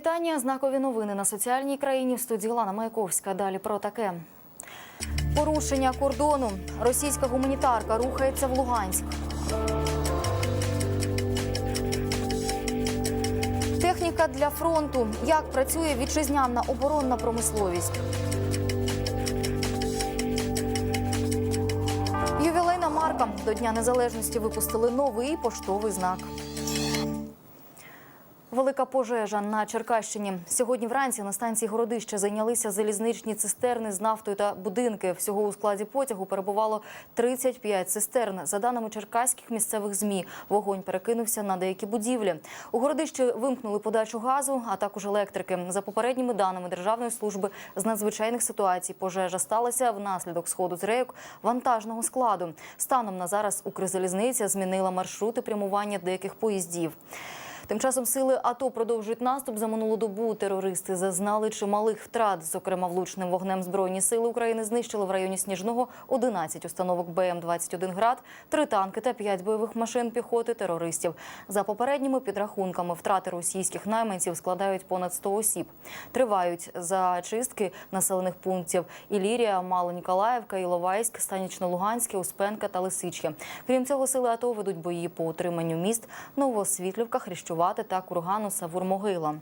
Вітання. Знакові новини на соціальній країні в студії Лана Маяковська. Далі про таке. Порушення кордону. Російська гуманітарка рухається в Луганськ. Техніка для фронту. Як працює вітчизняна оборонна промисловість? Ювілейна марка до Дня Незалежності випустили новий поштовий знак. Велика пожежа на Черкащині. Сьогодні вранці на станції Городище зайнялися залізничні цистерни з нафтою та будинки. Всього у складі потягу перебувало 35 цистерн. За даними черкаських місцевих змі, вогонь перекинувся на деякі будівлі. У Городищі вимкнули подачу газу, а також електрики. За попередніми даними Державної служби з надзвичайних ситуацій, пожежа сталася внаслідок сходу з рейок вантажного складу. Станом на зараз Укрзалізниця змінила маршрути прямування деяких поїздів. Тим часом сили АТО продовжують наступ. За минулу добу терористи зазнали чималих втрат. Зокрема, влучним вогнем Збройні сили України знищили в районі Сніжного 11 установок БМ-21 «Град», три танки та п'ять бойових машин піхоти терористів. За попередніми підрахунками, втрати російських найманців складають понад 100 осіб. Тривають зачистки населених пунктів Ілірія, Малоніколаївка, Іловайськ, Станічно-Луганське, Успенка та Лисички. Крім цього, сили АТО ведуть бої по утриманню міст Новосвітлівка, Хрещувати та Кургану Савур-Могила.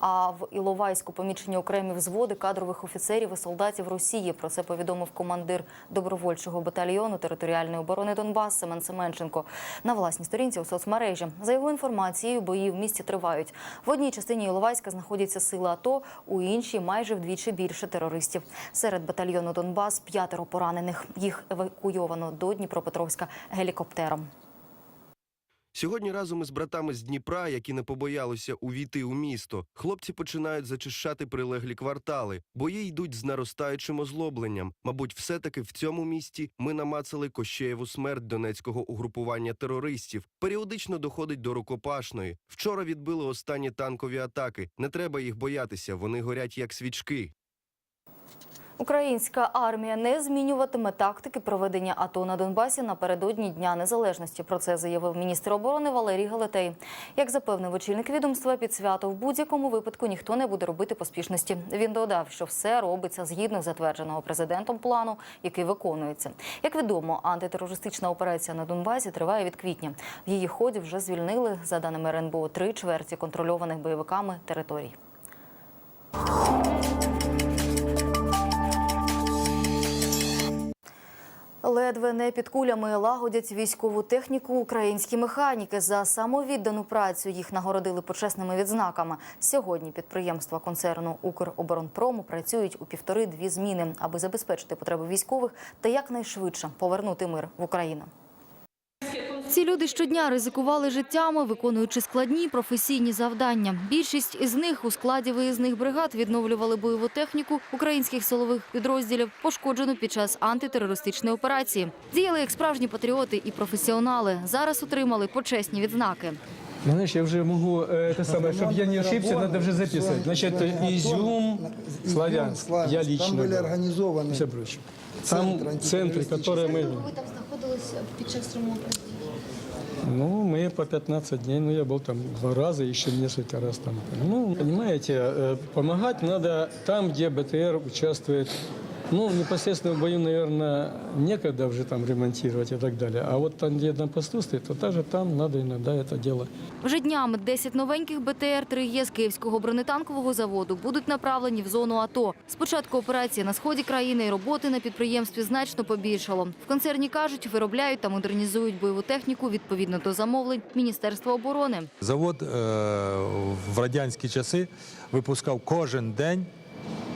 А в Іловайську помічені окремі взводи кадрових офіцерів і солдатів Росії. Про це повідомив командир добровольчого батальйону територіальної оборони Донбас Семен Семенченко на власній сторінці у соцмережі. За його інформацією, бої в місті тривають. В одній частині Іловайська знаходяться сили АТО, у іншій майже вдвічі більше терористів. Серед батальйону Донбас п'ятеро поранених. Їх евакуйовано до Дніпропетровська гелікоптером. Сьогодні разом із братами з Дніпра, які не побоялися увійти у місто, хлопці починають зачищати прилеглі квартали. Бої йдуть з наростаючим озлобленням. Мабуть, все-таки в цьому місті ми намацали Кощеєву смерть донецького угрупування терористів. Періодично доходить до рукопашної. Вчора відбили останні танкові атаки. Не треба їх боятися, вони горять як свічки. Українська армія не змінюватиме тактики проведення АТО на Донбасі напередодні Дня Незалежності. Про це заявив міністр оборони Валерій Галетей. Як запевнив очільник відомства, під свято в будь-якому випадку ніхто не буде робити поспішності. Він додав, що все робиться згідно затвердженого президентом плану, який виконується. Як відомо, антитерористична операція на Донбасі триває від квітня. В її ході вже звільнили, за даними РНБО, три чверті контрольованих бойовиками територій. Ледве не під кулями лагодять військову техніку українські механіки. За самовіддану працю їх нагородили почесними відзнаками. Сьогодні підприємства концерну Укроборонпрому працюють у півтори-дві зміни, аби забезпечити потреби військових та якнайшвидше повернути мир в Україну. Ці люди щодня ризикували життями, виконуючи складні професійні завдання. Більшість із них у складі виїзних бригад відновлювали бойову техніку українських силових підрозділів, пошкоджену під час антитерористичної операції. Діяли як справжні патріоти і професіонали. Зараз отримали почесні відзнаки. Ну, Знаешь, я уже могу, э, это самое, чтобы я не ошибся, надо уже записать. Значит, Изюм, Славянск, я лично. Там были был. организованы Все прочее. Там Центр центры, которые мы... Ви там знаходилися під час ремонту? Ну, мы по 15 дней, ну, я был там два раза, еще несколько раз там. Ну, понимаете, э, помогать надо там, где БТР участвует. Ну, непосредственно в бою, наверное, некогда уже там ремонтировать и так далее. А вот там, где на посту стоит, то даже там надо иногда это дело Вже днями 10 новеньких БТР 3Е з Київського бронетанкового заводу будуть направлені в зону АТО. З початку операції на сході країни і роботи на підприємстві значно побільшало. В концерні кажуть, виробляють та модернізують бойову техніку відповідно до замовлень Міністерства оборони. Завод е, в радянські часи випускав кожен день,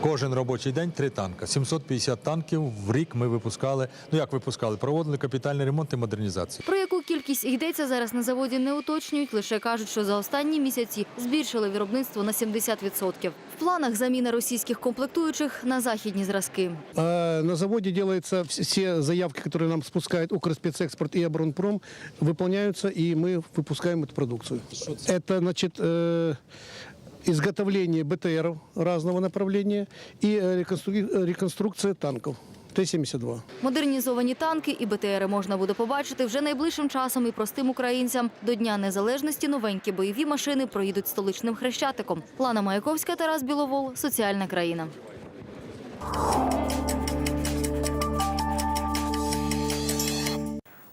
кожен робочий день три танка. 750 танків в рік ми випускали. Ну як випускали? Проводили капітальний ремонт і модернізацію. Про яку кількість йдеться зараз на заводі не уточнюють, лише кажуть, що за останні місяці збільшили виробництво на 70%. В планах заміна російських комплектуючих на західні зразки. А На заводе делаются вс- все заявки, которые нам спускает Укрспецэкспорт и Оборонпром, выполняются, и мы выпускаем эту продукцию. Это, значит, э, изготовление БТРов разного направления и э, реконстру- реконструкция танков. Т-72. Модернізовані танки і БТРи можна буде побачити вже найближчим часом і простим українцям. До Дня Незалежності новенькі бойові машини проїдуть столичним хрещатиком. Лана Маяковська, Тарас Біловол. Соціальна країна.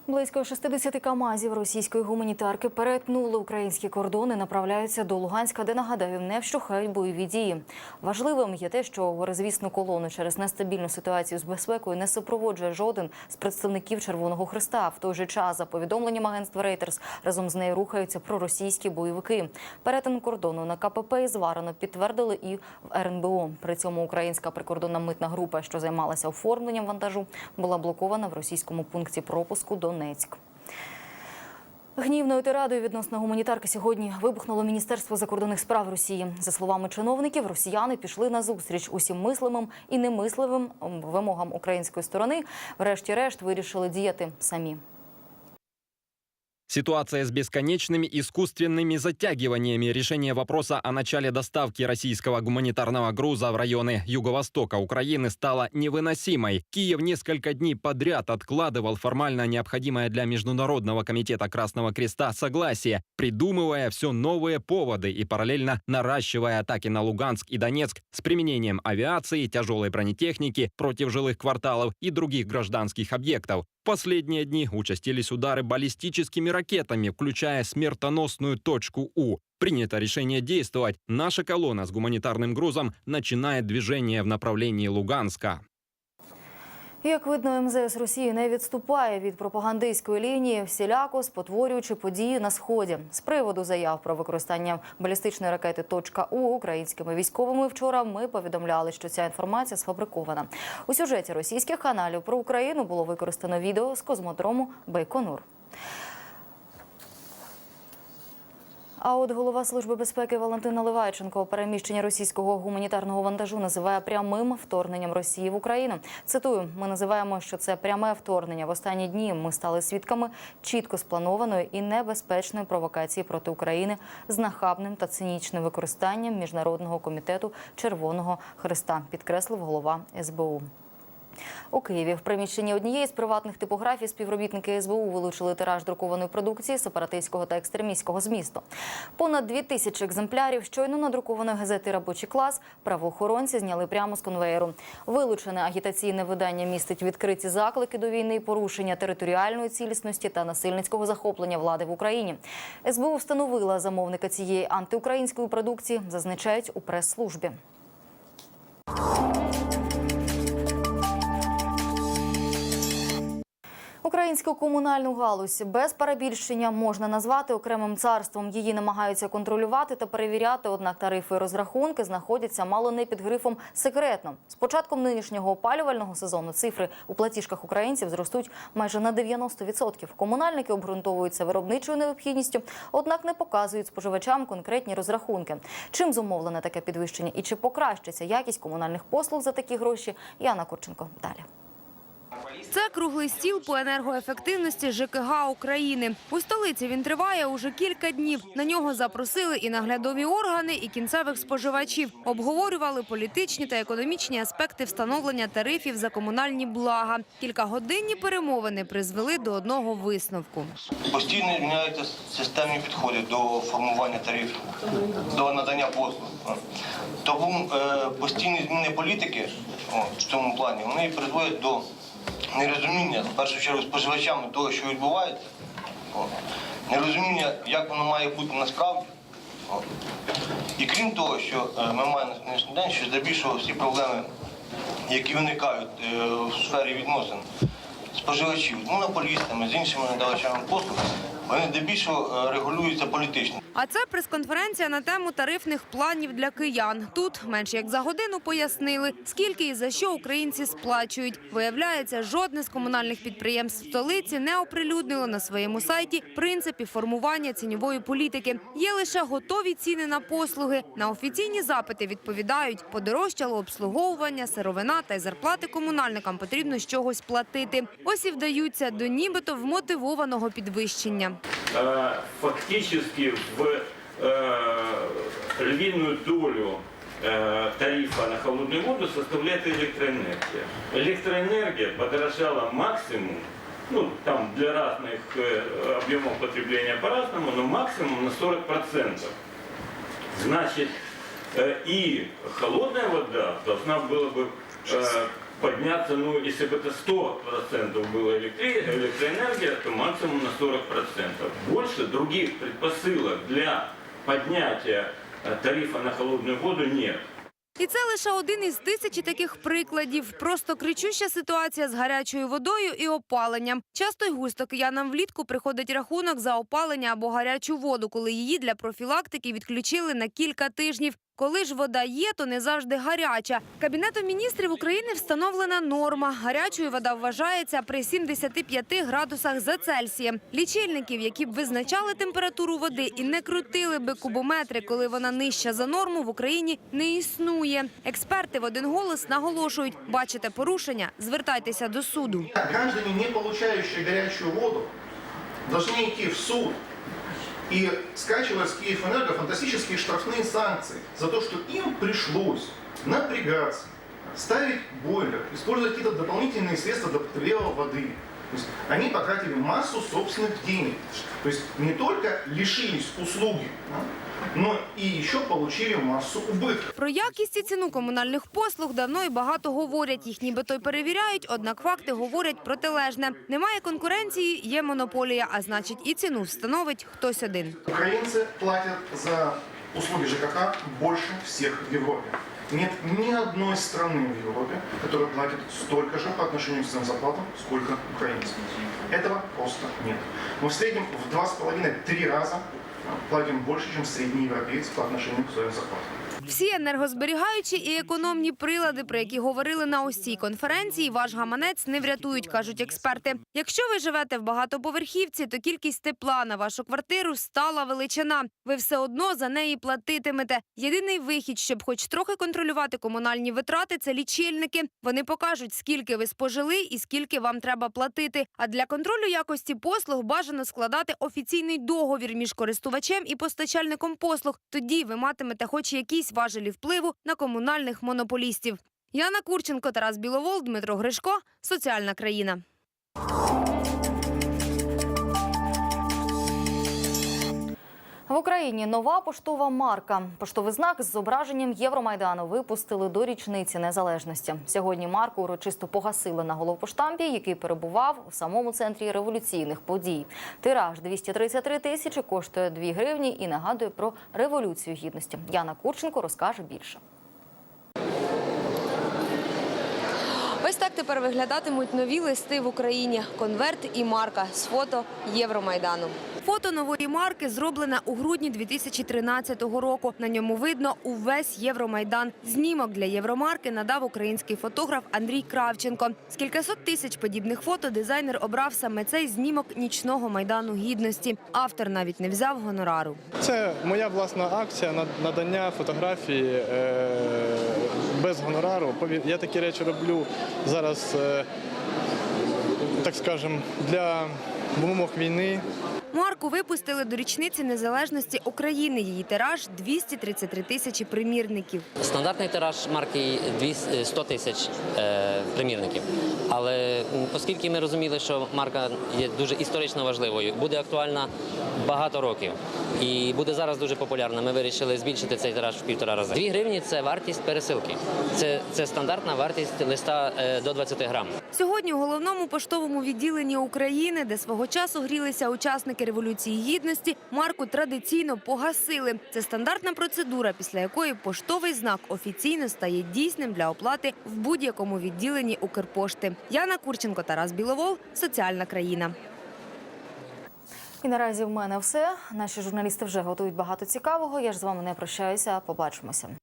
Близько 60 камазів російської гуманітарки перетнули українські кордони, направляються до Луганська, де нагадаю, не вщухають бойові дії. Важливим є те, що горизвісну колону через нестабільну ситуацію з безпекою не супроводжує жоден з представників Червоного Христа. В той же час, за повідомленням агентства Reuters, разом з нею рухаються проросійські бойовики. Перетин кордону на КПП зварено підтвердили і в РНБО. При цьому українська прикордонна митна група, що займалася оформленням вантажу, була блокована в російському пункті пропуску Донецьк. Гнівною тирадою відносно гуманітарки сьогодні вибухнуло Міністерство закордонних справ Росії. За словами чиновників, росіяни пішли на зустріч усім мислимим і немисливим вимогам української сторони. Врешті-решт вирішили діяти самі. Ситуация с бесконечными искусственными затягиваниями решения вопроса о начале доставки российского гуманитарного груза в районы юго-востока Украины стала невыносимой. Киев несколько дней подряд откладывал формально необходимое для Международного комитета Красного Креста согласие, придумывая все новые поводы и параллельно наращивая атаки на Луганск и Донецк с применением авиации, тяжелой бронетехники против жилых кварталов и других гражданских объектов. Последние дни участились удары баллистическими ракетами, включая смертоносную точку У. Принято решение действовать. Наша колонна с гуманитарным грузом начинает движение в направлении Луганска. Як видно, МЗС Росії не відступає від пропагандистської лінії, всіляко спотворюючи події на сході. З приводу заяв про використання балістичної ракети «Точка У» українськими військовими вчора ми повідомляли, що ця інформація сфабрикована. У сюжеті російських каналів про Україну було використано відео з космодрому Байконур. А от голова служби безпеки Валентин Наливайченко переміщення російського гуманітарного вантажу називає прямим вторгненням Росії в Україну. Цитую: ми називаємо, що це пряме вторгнення. В останні дні ми стали свідками чітко спланованої і небезпечної провокації проти України з нахабним та цинічним використанням міжнародного комітету Червоного Христа, підкреслив голова СБУ. У Києві в приміщенні однієї з приватних типографій співробітники СБУ вилучили тираж друкованої продукції сепаратистського та екстремістського змісту. Понад дві тисячі екземплярів щойно надрукованої газети Робочий клас правоохоронці зняли прямо з конвеєру. Вилучене агітаційне видання містить відкриті заклики до війни, порушення територіальної цілісності та насильницького захоплення влади в Україні. СБУ встановила замовника цієї антиукраїнської продукції, зазначають у прес-службі. Українську комунальну галузь без перебільшення можна назвати окремим царством. Її намагаються контролювати та перевіряти. Однак тарифи і розрахунки знаходяться мало не під грифом секретно. З початком нинішнього опалювального сезону цифри у платіжках українців зростуть майже на 90%. Комунальники обґрунтовуються виробничою необхідністю, однак не показують споживачам конкретні розрахунки. Чим зумовлене таке підвищення і чи покращиться якість комунальних послуг за такі гроші? Яна Курченко далі. Це круглий стіл по енергоефективності ЖКГ України. У столиці він триває уже кілька днів. На нього запросили і наглядові органи, і кінцевих споживачів. Обговорювали політичні та економічні аспекти встановлення тарифів за комунальні блага. Кількагодинні перемовини призвели до одного висновку. Постійно зміняються системні підходи до формування тарифів, до надання послуг. Тому е, постійні зміни політики в цьому плані вони призводять до нерозуміння, в першу чергу, споживачами того, що відбувається, нерозуміння, як воно має бути насправді. І крім того, що е, ми маємо на сьогоднішній день, що здебільшого всі проблеми, які виникають е, в сфері відносин споживачів з монополістами, з іншими надавачами послуг, вони здебільшого е, регулюються політично. А це прес-конференція на тему тарифних планів для киян. Тут менш як за годину пояснили, скільки і за що українці сплачують. Виявляється, жодне з комунальних підприємств столиці не оприлюднило на своєму сайті принципів формування ціньової політики. Є лише готові ціни на послуги. На офіційні запити відповідають, подорожчало обслуговування, сировина та й зарплати комунальникам потрібно з чогось платити. Ось і вдаються до нібито вмотивованого підвищення. Э, фактически в э, львиную долю э, тарифа на холодную воду составляет электроэнергия. Электроэнергия подорожала максимум, ну там для разных объемов потребления по-разному, но максимум на 40%. Значит, и холодная вода должна была бы подняться, ну, если бы это 100% было электри- электроэнергия, то максимум на 40%. Больше других предпосылок для поднятия э, тарифа на холодную воду нет. І це лише один із тисячі таких прикладів. Просто кричуща ситуація з гарячою водою і опаленням. Часто й густо киянам влітку приходить рахунок за опалення або гарячу воду, коли її для профілактики відключили на кілька тижнів. Коли ж вода є, то не завжди гаряча. Кабінетом міністрів України встановлена норма. Гарячою вода вважається при 75 градусах за Цельсієм. Лічильників, які б визначали температуру води і не крутили би кубометри, коли вона нижча за норму, в Україні не існує. Експерти в один голос наголошують: бачите порушення, звертайтеся до суду. Граждане, не получающие горячую воду, должны идти в суд и скачивать с Киевэнерго фантастические штрафные санкции за то, что им пришлось напрягаться, ставить бойлер, использовать какие-то дополнительные средства для подогрева воды. То есть они потратили массу собственных денег. То есть не только лишились услуги, да, но и еще получили массу убытков. Про якість і ціну комунальних послуг давно і багато говорять. Їх нібито й перевіряють, однак факти говорять протилежне. Немає конкуренції, є монополія, а значить і ціну встановить хтось один. Українці платять за услуги ЖКХ більше всіх в Европе. Нет ни одной страны в Европе, которая платит столько же по отношению к своим зарплатам, сколько украинцы. Этого просто нет. Мы в среднем в два с половиной-три раза платим больше, чем средний европеец по отношению к своим зарплатам. Всі енергозберігаючі і економні прилади, про які говорили на ось конференції, ваш гаманець не врятують, кажуть експерти. Якщо ви живете в багатоповерхівці, то кількість тепла на вашу квартиру стала величина. Ви все одно за неї платитимете. Єдиний вихід, щоб хоч трохи контролювати комунальні витрати, це лічильники. Вони покажуть, скільки ви спожили і скільки вам треба платити. А для контролю якості послуг бажано складати офіційний договір між користувачем і постачальником послуг. Тоді ви матимете хоч якісь важелі впливу на комунальних монополістів. Яна Курченко, Тарас Біловол, Дмитро Гришко. Соціальна країна. В Україні нова поштова марка. Поштовий знак з зображенням Євромайдану випустили до річниці незалежності. Сьогодні марку урочисто погасили на головпоштампі, який перебував у самому центрі революційних подій. Тираж 233 тисячі коштує 2 гривні і нагадує про революцію гідності. Яна Курченко розкаже більше. Ось так тепер виглядатимуть нові листи в Україні. Конверт і марка з фото Євромайдану. Фото нової марки зроблене у грудні 2013 року. На ньому видно увесь Євромайдан. Знімок для Євромарки надав український фотограф Андрій Кравченко. З кількасот тисяч подібних фото дизайнер обрав саме цей знімок нічного майдану гідності. Автор навіть не взяв гонорару. Це моя власна акція на- надання фотографії е, без гонорару. Я такі речі роблю зараз, е, так скажемо, для вимог війни. Марку випустили до річниці незалежності України. Її тираж 233 тисячі примірників. Стандартний тираж марки 100 тисяч е, примірників. Але оскільки ми розуміли, що марка є дуже історично важливою, буде актуальна багато років і буде зараз дуже популярна, ми вирішили збільшити цей тираж в півтора рази. Дві гривні це вартість пересилки. Це, це стандартна вартість листа е, до 20 грам. Сьогодні у головному поштовому відділенні України, де свого часу грілися учасники революції гідності, марку традиційно погасили. Це стандартна процедура, після якої поштовий знак офіційно стає дійсним для оплати в будь-якому відділенні Укрпошти. Яна Курченко, Тарас Біловол, соціальна країна. І наразі в мене все. Наші журналісти вже готують багато цікавого. Я ж з вами не прощаюся. Побачимося.